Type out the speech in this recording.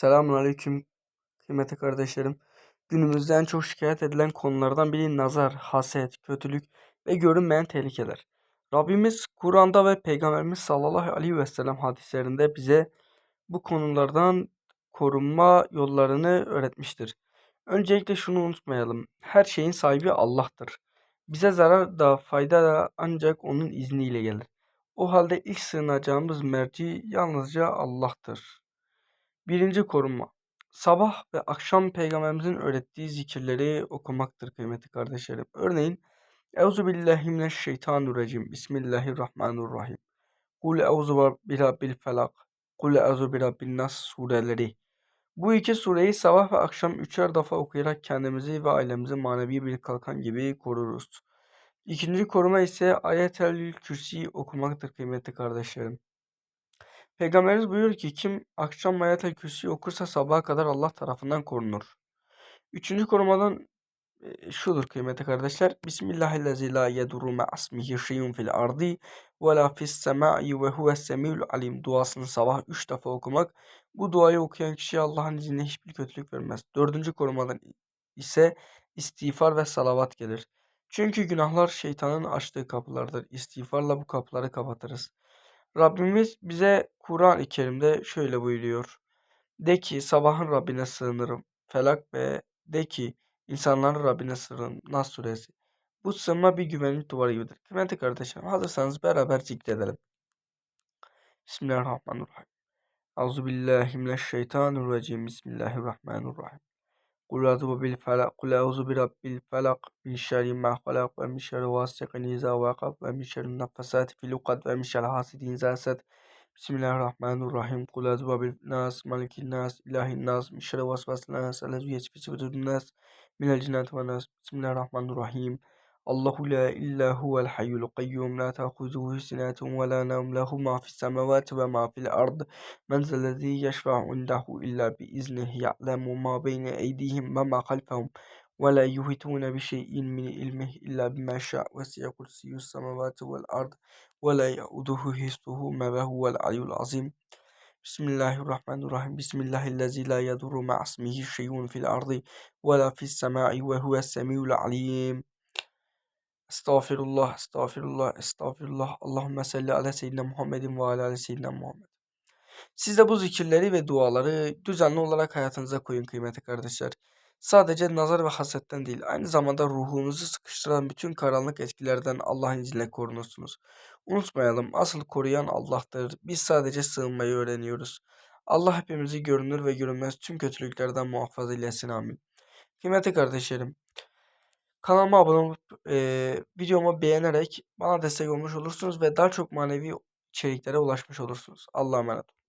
Selamünaleyküm kıymetli kardeşlerim. Günümüzde en çok şikayet edilen konulardan biri nazar, haset, kötülük ve görünmeyen tehlikeler. Rabbimiz Kur'an'da ve Peygamberimiz sallallahu aleyhi ve sellem hadislerinde bize bu konulardan korunma yollarını öğretmiştir. Öncelikle şunu unutmayalım. Her şeyin sahibi Allah'tır. Bize zarar da fayda da ancak onun izniyle gelir. O halde ilk sığınacağımız merci yalnızca Allah'tır. Birinci korunma. Sabah ve akşam peygamberimizin öğrettiği zikirleri okumaktır kıymetli kardeşlerim. Örneğin Euzu billahi mineşşeytanirracim. Bismillahirrahmanirrahim. Kul euzu birabbil felak. Kul euzu birabbin nas sureleri. Bu iki sureyi sabah ve akşam üçer defa okuyarak kendimizi ve ailemizi manevi bir kalkan gibi koruruz. İkinci koruma ise Ayet-el Kürsi okumaktır kıymetli kardeşlerim. Peygamberimiz buyuruyor ki kim akşam Ayet-el Kürsi okursa sabaha kadar Allah tarafından korunur. Üçüncü korumadan e, şudur kıymetli kardeşler. Bismillahirrahmanirrahim. La yedurru ma'asmihi şeyun fil ardi ve la fis semai ve huves semiul alim duasını sabah üç defa okumak. Bu duayı okuyan kişiye Allah'ın izniyle hiçbir kötülük vermez. Dördüncü korumadan ise istiğfar ve salavat gelir. Çünkü günahlar şeytanın açtığı kapılardır. İstiğfarla bu kapıları kapatırız. Rabbimiz bize Kur'an-ı Kerim'de şöyle buyuruyor. De ki sabahın Rabbine sığınırım. Felak ve de ki insanların Rabbine sığınırım. Nas suresi. Bu sığınma bir güvenlik duvarı gibidir. Kıymetli kardeşlerim hazırsanız beraber zikredelim. Bismillahirrahmanirrahim. Euzubillahimineşşeytanirracim. Bismillahirrahmanirrahim. قل أعوذ بالفلق قل أعوذ برب الفلق من شر ما خلق ومن شر واسق إذا وقب ومن شر النفاثات في العقد ومن شر حاسد إذا حسد بسم الله الرحمن الرحيم. قل أعوذ بالناس ملك الناس إله الناس من شر الوسواس الناس الذي يسفك صدور الناس من الجنة والناس. بسم الله الرحمن الرحيم. الله لا إلا هو الحي القيوم لا تأخذه سنة ولا نوم له ما في السماوات وما في الأرض. من ذا الذي يشفع عنده إلا بإذنه يعلم ما بين أيديهم وما خلفهم ولا يحيطون بشيء من علمه إلا بما شاء. وسع كرسي السماوات والأرض ولا يؤوده حفظهما وهو العلي العظيم. بسم الله الرحمن الرحيم. بسم الله الذي لا يضر مع اسمه شيء في الأرض ولا في السماء وهو السميع العليم. Estağfirullah, estağfirullah, estağfirullah. Allahümme salli ala seyyidina Muhammedin ve ala seyyidina Muhammed. Siz de bu zikirleri ve duaları düzenli olarak hayatınıza koyun kıymetli kardeşler. Sadece nazar ve hasetten değil, aynı zamanda ruhunuzu sıkıştıran bütün karanlık etkilerden Allah'ın izniyle korunursunuz. Unutmayalım, asıl koruyan Allah'tır. Biz sadece sığınmayı öğreniyoruz. Allah hepimizi görünür ve görünmez tüm kötülüklerden muhafaza eylesin amin. Kıymetli kardeşlerim, Kanalıma abone olup e, videomu beğenerek bana destek olmuş olursunuz ve daha çok manevi içeriklere ulaşmış olursunuz. Allah'a emanet